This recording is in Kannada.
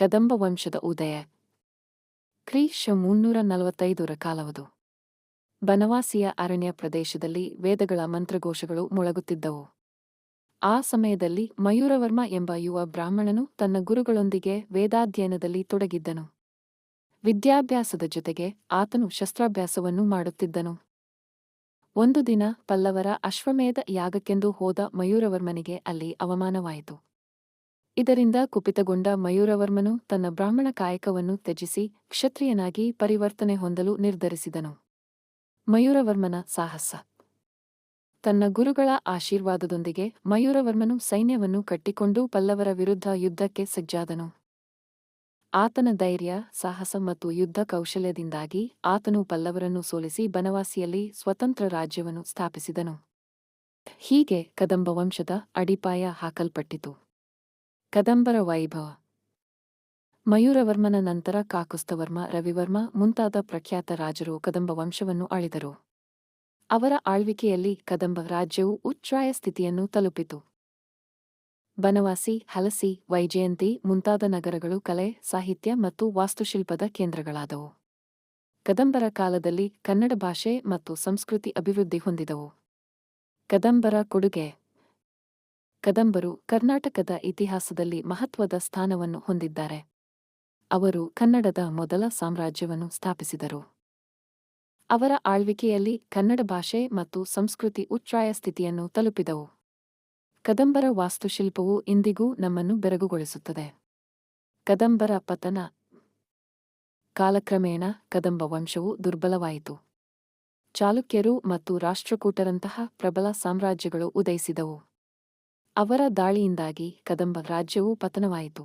ಕದಂಬ ವಂಶದ ಉದಯ. ಕ್ರೀಶ ಮುನ್ನೂರ ನಲವತ್ತೈದರ ಕಾಲವದು. ಬನವಾಸಿಯ ಅರಣ್ಯ ಪ್ರದೇಶದಲ್ಲಿ ವೇದಗಳ ಮಂತ್ರಘೋಷಗಳು ಮೊಳಗುತ್ತಿದ್ದವು. ಆ ಸಮಯದಲ್ಲಿ ಮಯೂರವರ್ಮ ಎಂಬ ಯುವ ಬ್ರಾಹ್ಮಣನು ತನ್ನ ಗುರುಗಳೊಂದಿಗೆ ವೇದಾಧ್ಯಯನದಲ್ಲಿ ತೊಡಗಿದ್ದನು. ವಿದ್ಯಾಭ್ಯಾಸದ ಜೊತೆಗೆ ಆತನು ಶಸ್ತ್ರಾಭ್ಯಾಸವನ್ನು ಮಾಡುತ್ತಿದ್ದನು. ಒಂದು ದಿನ ಪಲ್ಲವರ ಅಶ್ವಮೇಧ ಯಾಗಕ್ಕೆಂದು ಹೋದ ಮಯೂರವರ್ಮನಿಗೆ ಅಲ್ಲಿ ಅವಮಾನವಾಯಿತು. ಇದರಿಂದ ಕುಪಿತಗೊಂಡ ಮಯೂರವರ್ಮನು ತನ್ನ ಬ್ರಾಹ್ಮಣ ಕಾಯಕವನ್ನು ತ್ಯಜಿಸಿ ಕ್ಷತ್ರಿಯನಾಗಿ ಪರಿವರ್ತನೆ ಹೊಂದಲು ನಿರ್ಧರಿಸಿದನು. ಮಯೂರವರ್ಮನ ಸಾಹಸ. ತನ್ನ ಗುರುಗಳ ಆಶೀರ್ವಾದದೊಂದಿಗೆ ಮಯೂರವರ್ಮನು ಸೈನ್ಯವನ್ನು ಕಟ್ಟಿಕೊಂಡು ಪಲ್ಲವರ ವಿರುದ್ಧ ಯುದ್ಧಕ್ಕೆ ಸಜ್ಜಾದನು. ಆತನ ಧೈರ್ಯ, ಸಾಹಸ ಮತ್ತು ಯುದ್ಧ ಕೌಶಲ್ಯದಿಂದಾಗಿ ಆತನು ಪಲ್ಲವರನ್ನು ಸೋಲಿಸಿ ಬನವಾಸಿಯಲ್ಲಿ ಸ್ವತಂತ್ರ ರಾಜ್ಯವನ್ನು ಸ್ಥಾಪಿಸಿದನು. ಹೀಗೆ ಕದಂಬ ವಂಶದ ಅಡಿಪಾಯ ಹಾಕಲ್ಪಟ್ಟಿತು. ಕದಂಬರ ವೈಭವ. ಮಯೂರವರ್ಮನ ನಂತರ ಕಾಕುಸ್ತವರ್ಮ, ರವಿವರ್ಮ ಮುಂತಾದ ಪ್ರಖ್ಯಾತ ರಾಜರು ಕದಂಬ ವಂಶವನ್ನು ಆಳಿದರು ಅವರ ಆಳ್ವಿಕೆಯಲ್ಲಿ ಕದಂಬ ರಾಜ್ಯವು ಉಚ್ಛ್ರಾಯ ಸ್ಥಿತಿಯನ್ನು ತಲುಪಿತು. ಬನವಾಸಿ, ಹಲಸಿ, ವೈಜಯಂತಿ ಮುಂತಾದ ನಗರಗಳು ಕಲೆ, ಸಾಹಿತ್ಯ ಮತ್ತು ವಾಸ್ತುಶಿಲ್ಪದ ಕೇಂದ್ರಗಳಾದವು. ಕದಂಬರ ಕಾಲದಲ್ಲಿ ಕನ್ನಡ ಭಾಷೆ ಮತ್ತು ಸಂಸ್ಕೃತಿ ಅಭಿವೃದ್ಧಿ ಹೊಂದಿದವು. ಕದಂಬರ ಕೊಡುಗೆ. ಕದಂಬರು ಕರ್ನಾಟಕದ ಇತಿಹಾಸದಲ್ಲಿ ಮಹತ್ವದ ಸ್ಥಾನವನ್ನು ಹೊಂದಿದ್ದಾರೆ. ಅವರು ಕನ್ನಡದ ಮೊದಲ ಸಾಮ್ರಾಜ್ಯವನ್ನು ಸ್ಥಾಪಿಸಿದರು. ಅವರ ಆಳ್ವಿಕೆಯಲ್ಲಿ ಕನ್ನಡ ಭಾಷೆ ಮತ್ತು ಸಂಸ್ಕೃತಿ ಉಚ್ಛ್ರಾಯ ಸ್ಥಿತಿಯನ್ನು ತಲುಪಿದವು. ಕದಂಬರ ವಾಸ್ತುಶಿಲ್ಪವು ಇಂದಿಗೂ ನಮ್ಮನ್ನು ಬೆರಗುಗೊಳಿಸುತ್ತದೆ. ಕದಂಬರ ಪತನ ಕಾಲಕ್ರಮೇಣ ಕದಂಬ ವಂಶವು ದುರ್ಬಲವಾಯಿತು. ಚಾಲುಕ್ಯರು ಮತ್ತು ರಾಷ್ಟ್ರಕೂಟರಂತಹ ಪ್ರಬಲ ಸಾಮ್ರಾಜ್ಯಗಳು ಉದಯಿಸಿದವು. ಅವರ ದಾಳಿಯಿಂದಾಗಿ ಕದಂಬ ರಾಜ್ಯವು ಪತನವಾಯಿತು.